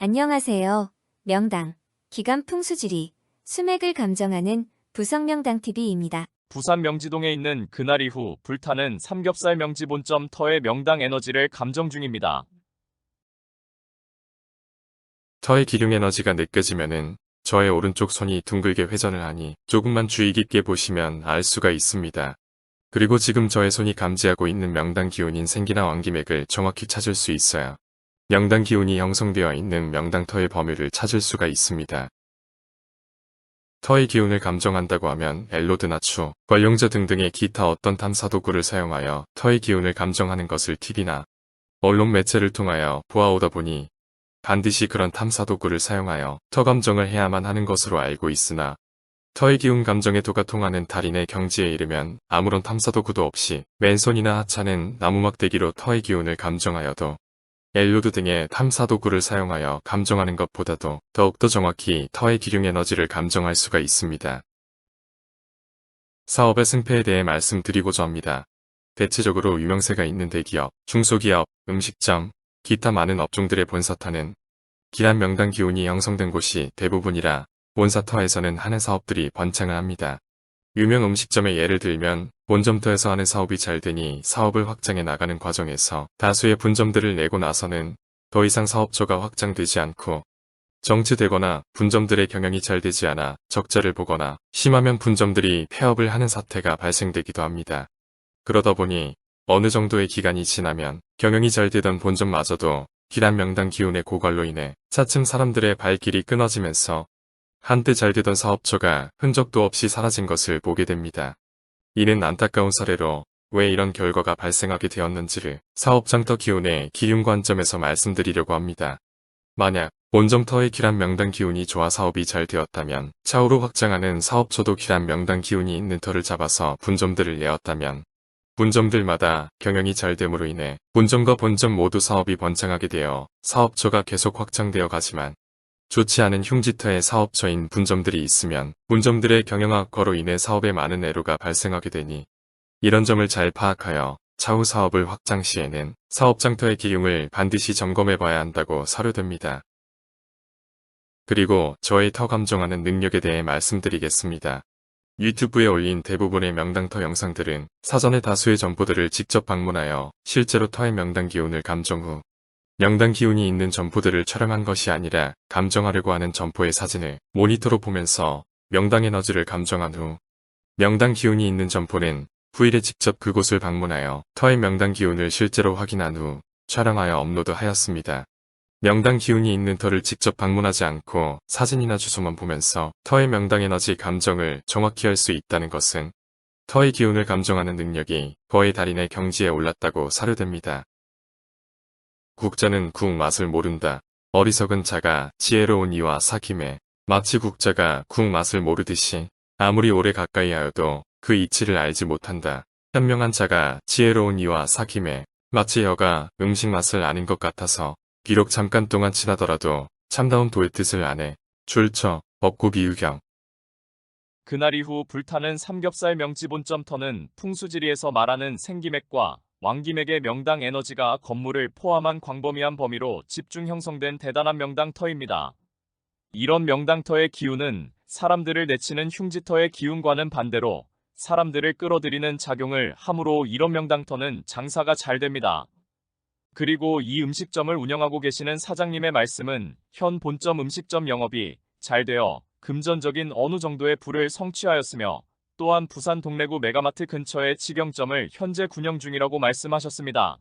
안녕하세요. 명당, 기간 풍수지리, 수맥을 감정하는 부성명당TV입니다. 부산 명지동에 있는 그날 이후 불타는 삼겹살 명지 본점 터의 명당 에너지를 감정 중입니다. 터의 기륭 에너지가 느껴지면은 저의 오른쪽 손이 둥글게 회전을 하니 조금만 주의 깊게 보시면 알 수가 있습니다. 그리고 지금 저의 손이 감지하고 있는 명당 기운인 생기나 왕기맥을 정확히 찾을 수 있어요. 명당 기운이 형성되어 있는 명당 터의 범위를 찾을 수가 있습니다. 터의 기운을 감정한다고 하면 엘로드나 추, 관용자 등등의 기타 어떤 탐사 도구를 사용하여 터의 기운을 감정하는 것을 TV나 언론 매체를 통하여 보아오다 보니 반드시 그런 탐사 도구를 사용하여 터 감정을 해야만 하는 것으로 알고 있으나 터의 기운 감정의 도가 통하는 달인의 경지에 이르면 아무런 탐사 도구도 없이 맨손이나 하찮은 나무 막대기로 터의 기운을 감정하여도 엘로드 등의 탐사 도구를 사용하여 감정하는 것보다도 더욱더 정확히 터의 기륭 에너지를 감정할 수가 있습니다. 사업의 승패에 대해 말씀드리고자 합니다. 대체적으로 유명세가 있는 대기업, 중소기업, 음식점, 기타 많은 업종들의 본사타는 기란 명당 기운이 형성된 곳이 대부분이라 본사터에서는 하는 사업들이 번창을 합니다. 유명 음식점의 예를 들면 본점터에서 하는 사업이 잘 되니 사업을 확장해 나가는 과정에서 다수의 분점들을 내고 나서는 더 이상 사업처가 확장되지 않고 정체되거나 분점들의 경영이 잘 되지 않아 적자를 보거나 심하면 분점들이 폐업을 하는 사태가 발생되기도 합니다. 그러다 보니 어느 정도의 기간이 지나면 경영이 잘 되던 본점마저도 기란 명당 기운의 고갈로 인해 차츰 사람들의 발길이 끊어지면서 한때 잘 되던 사업처가 흔적도 없이 사라진 것을 보게 됩니다. 이는 안타까운 사례로 왜 이런 결과가 발생하게 되었는지를 사업장터 기운의 기윤 관점에서 말씀드리려고 합니다. 만약 본점터의 기란 명당 기운이 좋아 사업이 잘 되었다면 차후로 확장하는 사업처도 기란 명당 기운이 있는 터를 잡아서 분점들을 내었다면 분점들마다 경영이 잘 됨으로 인해 본점과 본점 모두 사업이 번창하게 되어 사업처가 계속 확장되어 가지만 좋지 않은 흉지터의 사업처인 분점들이 있으면 분점들의 경영 악화로 인해 사업에 많은 애로가 발생하게 되니 이런 점을 잘 파악하여 차후 사업을 확장 시에는 사업장터의 기용을 반드시 점검해 봐야 한다고 사료됩니다. 그리고 저의 터 감정하는 능력에 대해 말씀드리겠습니다. 유튜브에 올린 대부분의 명당터 영상들은 사전에 다수의 점포들을 직접 방문하여 실제로 터의 명당 기운을 감정 후 명당 기운이 있는 점포들을 촬영한 것이 아니라 감정하려고 하는 점포의 사진을 모니터로 보면서 명당 에너지를 감정한 후 명당 기운이 있는 점포는 후일에 직접 그곳을 방문하여 터의 명당 기운을 실제로 확인한 후 촬영하여 업로드하였습니다. 명당 기운이 있는 터를 직접 방문하지 않고 사진이나 주소만 보면서 터의 명당 에너지 감정을 정확히 할 수 있다는 것은 터의 기운을 감정하는 능력이 거의 달인의 경지에 올랐다고 사료됩니다. 국자는 국 맛을 모른다. 어리석은 자가 지혜로운 이와 사귐에 마치 국자가 국 맛을 모르듯이 아무리 오래 가까이 하여도 그 이치를 알지 못한다. 현명한 자가 지혜로운 이와 사귐에 마치 여가 음식 맛을 아는 것 같아서 비록 잠깐 동안 지나더라도 참다운 도의 뜻을 아네. 출처, 법구 비유경. 그날 이후 불타는 삼겹살 명지 본점 터는 풍수지리에서 말하는 생기맥과 왕기맥의 명당 에너지가 건물을 포함한 광범위한 범위로 집중 형성된 대단한 명당터입니다. 이런 명당터의 기운은 사람들을 내치는 흉지터의 기운과는 반대로 사람들을 끌어들이는 작용을 함으로 이런 명당터는 장사가 잘 됩니다. 그리고 이 음식점을 운영하고 계시는 사장님의 말씀은 현 본점 음식점 영업이 잘 되어 금전적인 어느 정도의 부를 성취하였으며 또한 부산 동래구 메가마트 근처의 직영점을 현재 군영 중이라고 말씀하셨습니다.